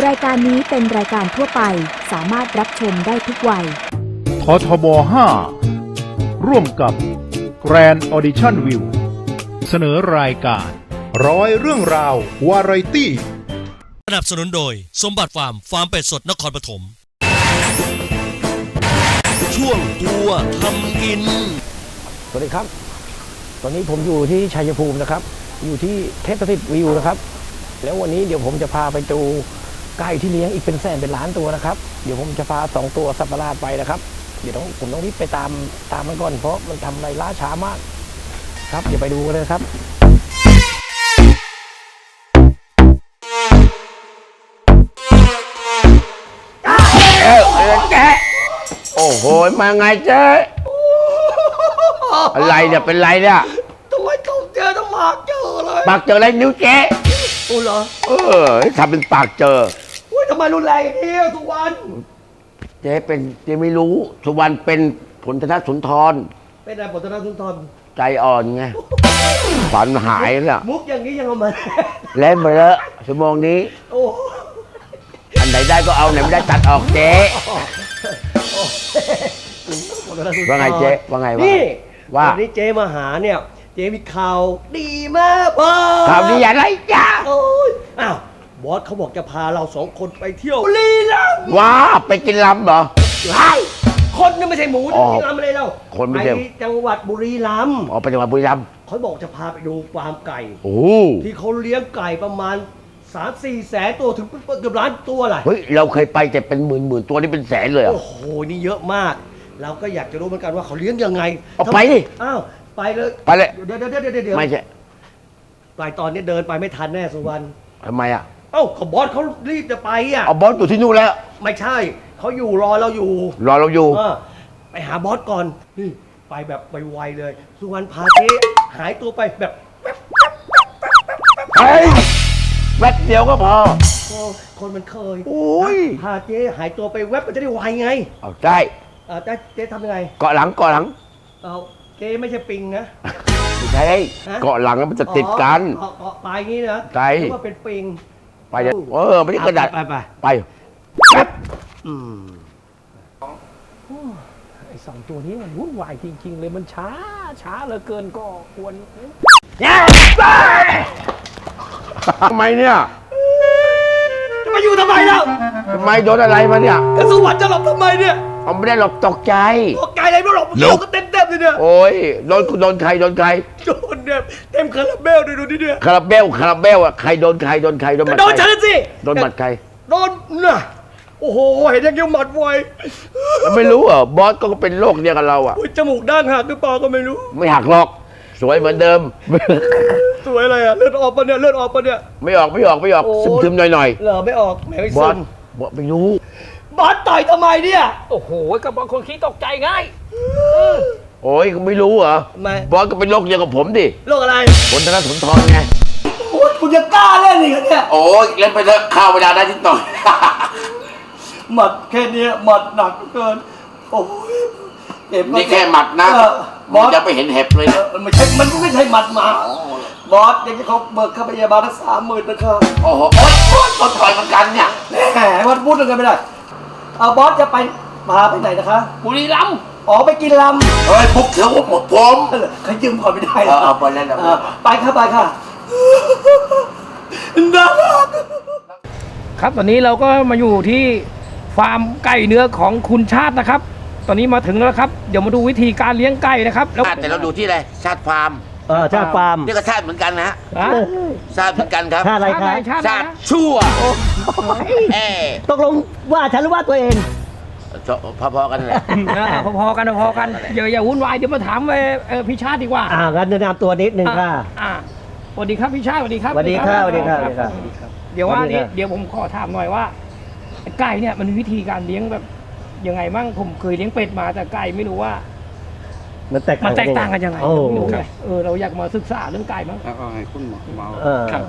รายการนี้เป็นรายการทั่วไปสามารถรับชมได้ทุกวัย ททบ 5 ร่วมกับ Grand Audition View เสนอรายการ ร้อยเรื่องราว วาไรตี้ สนับสนุนโดย สมบัติฟาร์ม ฟาร์มเป็ดสดนครปฐม ช่วงตัวทำกิน สวัสดีครับ ตอนนี้ผมอยู่ที่ชัยภูมินะครับ อยู่ที่เทพประสิทธิ์วิวนะครับ แล้ววันนี้เดี๋ยวผมจะพาไปดู ไก่ที่เลี้ยงอีกเป็นแสนเป็นล้านตัวนะครับ เดี๋ยวผมจะพาสองตัวสัตว์ประหลาดไปนะครับ เดี๋ยวต้องผมต้องรีบไปตามตามมันก่อนเพราะมันทำอะไรล่าช้ามาก ครับเดี๋ยวไปดูกันเลยครับเออเออแกโอ้โหมาไงเจ๊อะไรเนี่ยเป็นไรเนี่ยทำไมเขาเจอต้องมาเจอเลยปากเจออะไรนิ้วเจ๊โอ้เหรอเออทำเป็นปากเจออุ้ย ทำไมรุนแรงอย่างนี้ทุกวันเจ๊เป็นเจ๊ไม่รู้สุวรรณเป็นผลธนสุนทร เป็นอะไรผลตนาสุนทรใจอ่อนไงฝันหายแล้วมุกอย่างนี้ยังเอามา เล่นมาแล้วชั่วโมงนี้ โอ้อันไหนได้ก็เอาไหนไม่ได้ตัดออกเจ๊ว่าไงเจ๊ว่าไงว่านี่ว่าวันนี้เจมาหาเนี่ย เจมีข่าวดีมากพ่อข่าวดีอะไรจ้าโอ้ยอ้าว บอสเขาบอกจะพาเราสองคนไปเที่ยวบุรีรัมย์ว้าไปกินลำเหรอ ใช่คนนี่ไม่ใช่หมูอ๋จะอกินลำอะไรเราคนไม่ใช่ ปจังหวัดบุรีรัมย์ออกไปจังหวัดบุรีรัมย์เขาบอกจะพาไปดูฟาร์มไก่ โอ้ที่เขาเลี้ยงไก่ประมาณสามสี่แสนตัวถึงเกือบล้านตัวแหละเฮ้ยเราเคยไปแต่เป็นหมื่นหมื่นตัวนี่เป็นแสนเลยเหรอ โอ้โหนี่เยอะมาก เราก็อยากจะรู้เหมือนกันว่าเขาเลี้ยงยังไงเอาไปดิ อ้าวไปเลยไปเลย เดี๋ยวเดี๋ยวเดี๋ยวเดี๋ยวเดี๋ยวไม่ใช่ไปตอนนี้เดินไปไม่ทันแน่สุวรรณทำไมอะ เอ้าเขาบอสเขารีบจะไปอะเอาบอสอยู่ที่นู่นแล้ว ไม่ใช่ เขาอยู่รอเราอยู่ รอเราอยู่ เออไปหาบอสก่อนนี่ไปแบบไวๆเลย สุวรรณพาเจ๊หายตัวไปแบบเฮ้ยแวบเดียวก็พอ โอ้คนมันเคยโอ้ย พาเจ๊หายตัวไปแวบมันจะได้ไวไงเอาได้เออแต่เจ๊ทำยังไงเกาะหลังเกาะหลังเอาเจ๊ไม่ใช่ปิงนะ ไม่ใช่ฮะ เกาะหลังแล้วมันจะติดกันอ๋อเกาะปลายงี้นะใช่ นึกว่าเป็นปิง ไปเดี๋ยวเออไม่ได้กระดาษไปไปไปแป๊บอืมไอ้สองตัวนี้มันวุ่นวายจริง ๆ เลยมันช้า ช้าเหลือเกินก็ควรทำไมเนี่ยจะมาอยู่ทำไมแล้วทำไมโดนอะไรมาเนี่ยแล้วสวรรค์จะหลบทำไมเนี่ยเอาไม่ได้หรอกตกใจตกใจอะไรไม่หลบโดนก็เต็มเต็มๆเลยเนี่ยโอ้ยโดนโดนใครโดนใครโดนเนี่ยเต็มคาราเบลเลยดูดิเนี่ยคาราเบลคาราเบลอะใครโดนใครโดนใครโดนหก็มัดโดนใคฉัรนสิโดนหมัดใครโดนน่ะโอ้โหเห็นยังยังหมัดไวแล้วไม่รู้เหรอบอสก็เป็นโรคเดียวกับเราอะอุ๊ยจมูกด้านหักหรือเปล่าก็ไม่รู้ ไม่หักหรอก สวยเหมือนเดิม สวยอะไรอะเลือดออกปะเนี่ยเลือดออกปะเนี่ยไม่ออกไม่ออกไม่ออกโอ้ซึมๆหน่อยเหรอไม่ออกแหมไม่ๆบอซึสมบอสไม่รู้บอสต่อยทำไมเนี่ย โอ้โหกับบางคนขี้ตกใจง่ายโอ้ยก็ไม่รู้เหรอทำไม บอสก็เป็นโรคเดียวกับผมดิโรคอะไรผลธนสุนทรไงโอ้ยคุณจะกล้าเล่นอีกเหรอเนี่ยโอ้ยเล่นไปเถอะข้าวเวลาได้นิดหน่อย หมัดแค่เนี้ยหมัดหนักเกิน โอ้ยเจ็บมากนี่แค่หมัดนะเออบอสจะไปเห็นเห็บเลยเออมันไม่ใช่มันไม่ใช่หมัดหมา บอสยังจะเขาเบิกค่าพยาบาลทั้งสามหมื่นนะครับโอ้โหโอ๊ยโอ๊ยต้นต่อยเหมือนกันเนี่ยแหมมันพูดกันไม่ได้เอาบอสจะไปพาไปไหนนะคะ บุรีรัมย์ อ๋อไปกินลเฮ้ยพุกเถือผมผมำเขายืมก่อนไม่ได้เออเอาไปเล่นเอาไปเออไปค่ะไปค่ะน่ารักครับตอนนี้เราก็มาอยู่ที่ฟาร์มไก่เนื้อของคุณชาตินะครับ ตอนนี้มาถึงแล้วครับ เดี๋ยวมาดูวิธีการเลี้ยงไก่นะครับแล้วแต่เราดูที่อะไรชาติฟาร์มเออชาติฟาร์มนี่ก็ชาติเหมือนกันนะฮะฮะชาติเหมือนกันครับชาติอะไรชาติคะอะไรชาติอะไรชาตินะชั่วเอ้ยตกลงว่าฉันหรือว่าตัวเอง พอๆกันแหละ อ่าพอๆกันพอๆกันอย่าอย่าวุ่นวายเดี๋ยวมาถามเอ่อเอ่อพี่ชาติดีกว่าอ่ากันแนะนำตัวนิดนึงค่ะ อ่าสวัสดีครับพี่ชาติสวัสดีครับสวัสดีครับสวัสดีครับสวัสดีครับ เดี๋ยวว่าสวัสดีนี้ครับ เดี๋ยวผมขอถามหน่อยว่าไก่เนี่ยมันมีวิธีการเลี้ยงแบบยังไงมั่งผมเคยเลี้ยงเป็ดมาแต่ไก่ไม่รู้ว่า มันแตกมันแตกต่างกันยังไงโอ้ไม่รู้ไงเออเราอยากมาศึกษาเรื่องไก่มั้งเอาเอาให้คุณหมอเมา เออครับ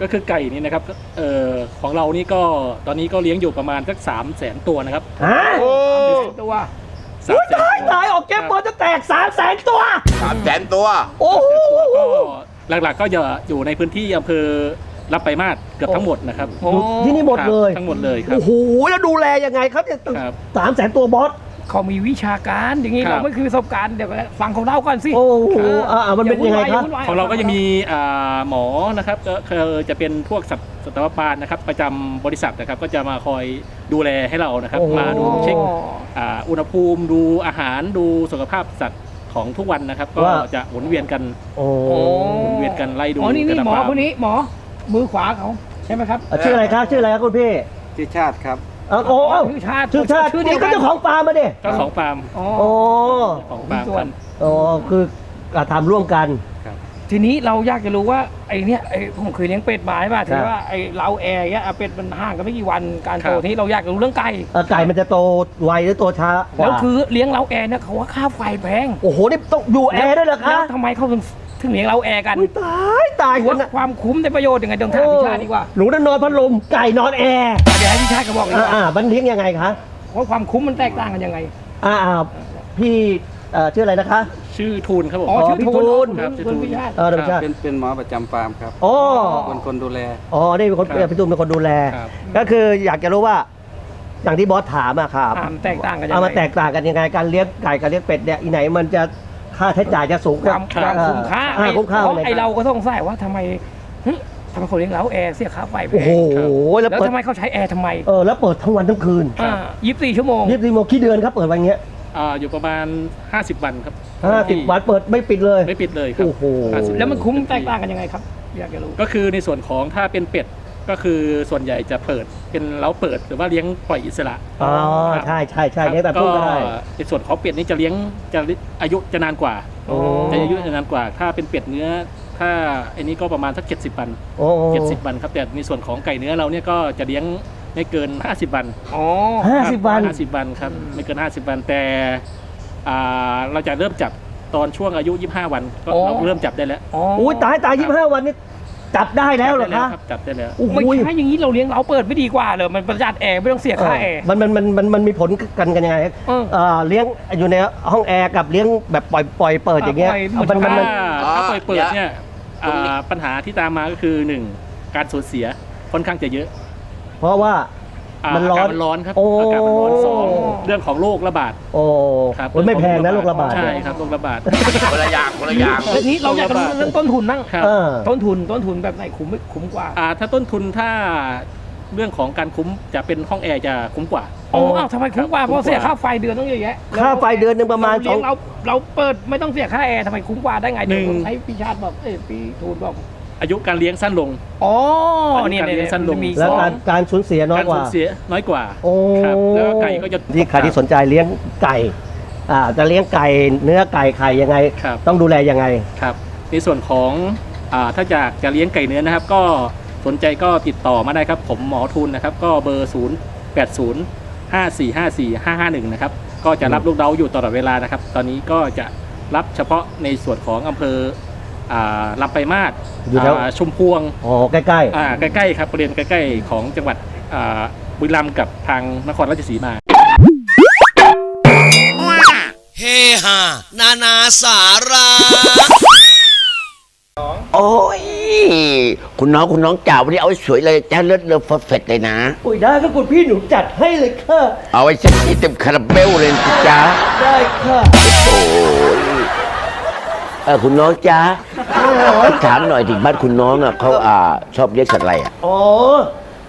ก็คือไก่นี่นะครับเอ่อของเรานี่ก็ตอนนี้ก็เลี้ยงอยู่ประมาณสักสามแสนตัวนะครับฮะตัวสามแสนตายตายออกเก็บบอลจะแตกสามแสนตัว สามแสนตัว โอ้โห ก็หลักๆก็จะอยู่ในพื้นที่อำเภอรับไปมาดเกือบทั้งหมดนะครับโอ้ ที่นี่หมดเลย ครับทั้งหมดเลยครับ โอ้โหแล้วดูแลยังไงครับเนี่ยครับ สามแสนตัวบอส เขามีวิชาการอย่างนี้ครับ เราไม่คือประสบการณ์เดี๋ยวฟังของเราก่อนสิโอ้โหอ่าอ่ามันเป็นยังไงครับวุ่นวายของเราก็จะมีอ่าหมอนะครับก็คือจะเป็นพวกสัตสัตวบาลนะครับประจำบริษัทนะครับ ก็จะมาคอยดูแลให้เรานะครับ โอ้มาดูเช็คอ่าอุณหภูมิดูอาหารดูสุขภาพสัตว์ของทุกวันนะครับ ก็ว่า จะหมุนเวียนกันโอ้โอ้หมุนเวียนกันไล่ดูอ๋อนี่นี่แต่ละหมอฟาร์มคนนี้หมอมือขวาเขาใช่ไหมครับ อะชื่ออะไรครับชื่ออะไรครับคุณพี่ ชื่อชาติครับ อะโอ้โอ้ชื่อชาติชื่อชาติชื่อเดีนี่ยวก็กันเจ้าของฟาร์มมาดิเจ้าของฟาร์มอ๋อ โอ้ของฟาร์มส่วคนรับโอ้คืออะทำร่วมกัน ทีนี้เราอยากจะรู้ว่าไอ้เนี่ยไอ้ผมเคยเลี้ยงเป็ดมาใช่ป่ะครัที่บว่าไอ้เราแอร์เนี่ยอะเป็ดมันห่างกันไม่กี่วันการโตครับทีนี้เราอยากจะรู้เรื่องไก่เอ่อไก่มันจะโตไวหรือโตช้ากาแล้วคือเลี้ยงเราแอร์เนี่ยเขาว่าค่าไฟแพงโอ้โหนี่ต้องอยู่แอร์ด้วยเหรอคะ แล้วทำไมเขาถึง ถึงเลี้ยงเราแอร์กันอุ๊ยตายตายถือคนว่าน่ะความคุ้มในประโยชน์ยังไงต้องถามพี่ชาติดีกว่าหนูนั่นนอนพัดลมไก่นอนแอร์เดี๋ยวให้พี่ชาติก็บอกดีกอ่าว่าอ่ามันเลี้ยงยังไงคะว่าความคุ้มมันแตกต่างกันยังไง อ่าอ่าพี่เอ่อชื่ออะไรนะคะ ชื่อทูนครับผม อ๋ออ๋อชื่อพี่ทูทูนนครับทูนพี่ชาติ เออเดี๋ยวครัใช่บเป็นเป็นหมอประจำฟาร์มครับอ๋อ คนคนดูแล อ๋อ นี่เป็นคนครับพี่ตูนเป็นคนดูแล ครับ ก็คืออยากจะรู้ว่า อย่างที่บอสถามอะครับอ่ามันแตกต่างกันยังเอาไงมาแตกต่างกันยังไง การเลี้ยงไก่กับเลี้ยงเป็ดเนี่ยอีไหนมันจะ ค่าใช้จ่ายจะสูงความความคุ้มค่าอ่ไอ้คุ้มค่าเพราะลยไอ้เราก็สงสัยว่าทำไมหึทำไมเขาเลี้ยงเราแอร์เสียค่าไฟแพโอ้งโหแล้วแล้วเปิดทำไมเขาใช้แอร์ทำไมเออแล้วเปิดทั้งวันทั้งคืนอ่ายี่สิบสี่ชั่วโมงยี่สิบสี่โมงขี้เดือนครับเปิดวันเงี้ยอ่าอยู่ประมาณ 50 วันครับห้าสิบวันเปิดไม่ปิดเลยไม่ปิดเลยครับโอ้โห50แล้วมันคุ้มแตกต่างกันยังไงครับอยากจะรู้ก็คือในส่วนของถ้าเป็นเป็ด ก็คือส่วนใหญ่จะเปิดเป็นเล้าเปิดหรือว่าเลี้ยงปล่อยอิสระอ๋อครับใช่ใช่ใช่เลี้ยงแต่พูดก็ได้ ในส่วนของเป็ดนี่จะเลี้ยงจะอายุจะนานกว่าโอ้ จะอายุจะนานกว่า ถ้าเป็นเป็ดเนื้อ ถ้าอันนี้ก็ประมาณสักเจ็ดสิบวันโอ้เจ็ดสิบวันครับแต่ในส่วนของไก่เนื้อเราเนี่ยก็จะเลี้ยงไม่เกิน50วัน อ๋อ ห้าสิบวัน ห้าสิบวันครับไม่เกิน50วันแต่อ่าเราจะเริ่มจับตอนช่วงอายุ 25 วันก็เราเริ่มจับได้แล้ว อ๋ออุ้ยตายตายยี่สิบห้าวันนี่ จับได้แล้วเหรอจับได้คะ ครับจับได้แล้วโอ้โห ไม่ใช่อย่างนี้เราเลี้ยงเราเปิดไม่ดีกว่าเหรอมันประหยัดแอร์ไม่ต้องเสียค่าแอร์ มันมันมันมันมันมีผลกันกันยังไงเออ เอ่อเลี้ยงอยู่ในห้องแอร์กับเลี้ยงแบบปล่อยปล่อยเปิดอย่างเงี้ยปล่อยเหมือนมันมัน ถ้ามันถ้าปล่อยเปิดเนี่ยตรงนี้อ่าปัญหาที่ตามมาก็คือหนึ่งการสูญเสียค่อนข้างจะเยอะ เพราะว่าอ่ามันร้อนากาศมันร้อนครับโอ้ อากาศมันร้อนสองเรื่องของโรคระบาดโอ้ครับโอ้ยไม่แพงนะโรคระบาดใช่เนี่ยครับโรคระบาด คนละอย่างคนละอย่าง แล้วทีนี้เราอยากจะรู้เรื่องต้นทุนนั่งครับ เออ ต้นทุนต้นทุนแบบไหนคุ้มไม่คุ้มกว่า อ่าถ้าต้นทุนถ้าเรื่องของการคุ้มจะเป็นห้องแอร์จะคุ้มกว่าอ๋ออ้าวทำไมคุ้มกว่าครับเพราะเสียคุ้มกว่าค่าไฟเดือนต้องเยอะแยะค่าไฟเดือนหนึ่งประมาณเเลี้ยงสองเราเราเปิดไม่ต้องเสียค่าแอร์ทำไมคุ้มกว่าได้ไงเดี๋ยวหนึ่งผมให้พี่ชาติบอกเอ้ยพี่ทูนบอก อายุการเลี้ยงสั้นลง อ๋ออายุเนี่ยการเลี้ยงสั้นลงมีแล้วสองการการสูญเสียน้อยการกสูว่าญเสียน้อยกว่าโอ้ครับแล้วก็ไก่ก็จะ ที่ใครที่สนใจเลี้ยงไก่อ่าจะเลี้ยงไก่เนื้อไก่ไข่ยังไง ครับ ต้องดูแลยังไง ครับในส่วนของอาถ้าอยากจะเลี้ยงไก่เนื้อนะครับ ก็สนใจก็ติดต่อมาได้ครับ ผมหมอทุนนะครับ ก็เบอร์ 0 8 0 5 4 5 4 5 5 1 นะครับ ก็จะรับลูกเดาอยู่ตลอดเวลานะครับ ตอนนี้ก็จะรับเฉพาะในส่วนของอำเภออ่า ลำไปลายมาศอยู่แถว อ่าชุมพวงอ๋อใกล้ๆอ่าใกล้ๆครับบริเวณใกล้ๆของจังหวัดอ่าบุรีรัมย์กับทางนครราชสีมา เฮฮานานาสาระโอ้ย คุณน้องคุณน้องจ๋าวันนี้เอาไว้สวยเลยจ้าเลือดเลือดเฟดเลยนะ อุ้ยได้ก็คุณพี่หนูจัดให้เลยค่ะ เอาไว้เซ็ตที่เต็มคาราเบลเลยนะจ้าได้ค่ะ โอ้ยเออคุณน้องจ้าถามหน่อยถึงบ้านคุณน้องอะเขาอ่าชอบเลี้ยงสัตว์อะไรอะอ๋อ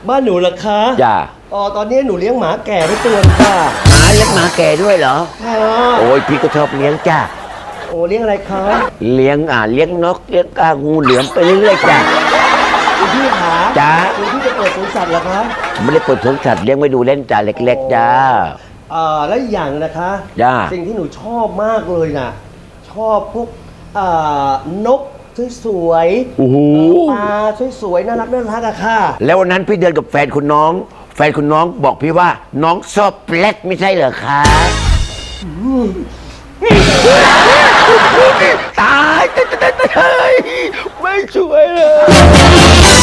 บ้านหนูเหรอคะจ้าอ๋อตอนนี้หนูเลี้ยงหมาแก่ไว้ตัวหนึงค่ะหมาเลี้ยงหมาแก่ด้วยเหรอค่ะโอ้ยพี่ก็ชอบเลี้ยงจ้าโอ้เลี้ยงอะไรคะเลี้ยงอ่าเลี้ยงนกเลี้ยงกางูเหลือมไปเรื่อยๆจ้าคุณพี่ขาจ้าคุณพี่จะเปิดสวนสัตว์เหรอคะไม่ได้เปิดสวนสัตว์เลี้ยงไว้ดูเล่นจ้าเล็ก ๆจ้าอ่าแล้วอีกอย่างนะคะจ้าสิ่งที่หนูชอบมากเลยน่ะ ชอบพวก อ่านกสวยๆโอ้โหปลาสวยๆน่ารักน่ารักอะค่ะ แล้ววันนั้นพี่เดินกับแฟนคุณน้อง แฟนคุณน้องบอกพี่ว่าน้องชอบแปลกไม่ใช่เหรอคะตายตายตายตายไม่ช่วยเลย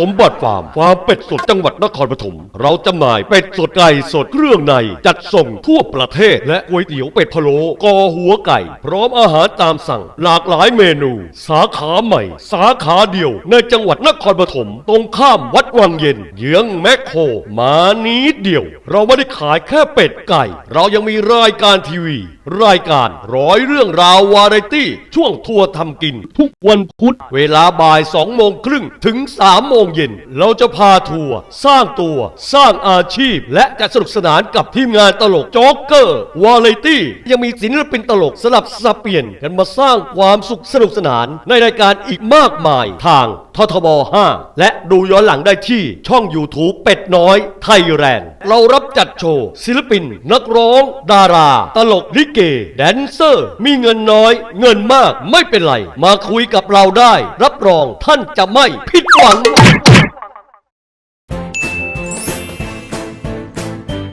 สมบัติฟาร์มฟาร์มเป็ดสดจังหวัดนครปฐมเราจำหน่ายเป็ดสดไก่สดเครื่องใน จัดส่งทั่วประเทศ และก๋วยเตี๋ยวเป็ดพะโล้กอหัวไก่ พร้อมอาหารตามสั่ง หลากหลายเมนู สาขาใหม่ สาขาเดียว ในจังหวัดนครปฐมตรงข้ามวัดวังเย็น เยื้องแมคโครมานิดเดียว เราไม่ได้ขายแค่เป็ดไก่ เรายังมีรายการทีวีรายการร้อยเรื่องราววาไรตี้ ช่วงทัวร์ทำกิน ทุกวันพุธ เวลาบ่ายสองโมงครึ่งถึงสามโมงเย็น เราจะพาทัวร์สร้างตัว สร้างอาชีพ และจะสนุกสนานกับทีมงานตลกโจ๊กเกอร์ วาไรตี้ ยังมีศิลปินตลกสลับสับเปลี่ยนกันมาสร้างความสุขสนุกสนานในรายการอีกมากมายทางททบ 5 และดูย้อนหลังได้ที่ช่อง YouTube เป็ดน้อยไทยแลนด์เรารับจัดโชว์ศิลปิน นักร้อง ดารา ตลกลิเกแดนเซอร์ มีเงินน้อย เงินมากไม่เป็นไร มาคุยกับเราได้ รับรองท่านจะไม่ผิดหวัง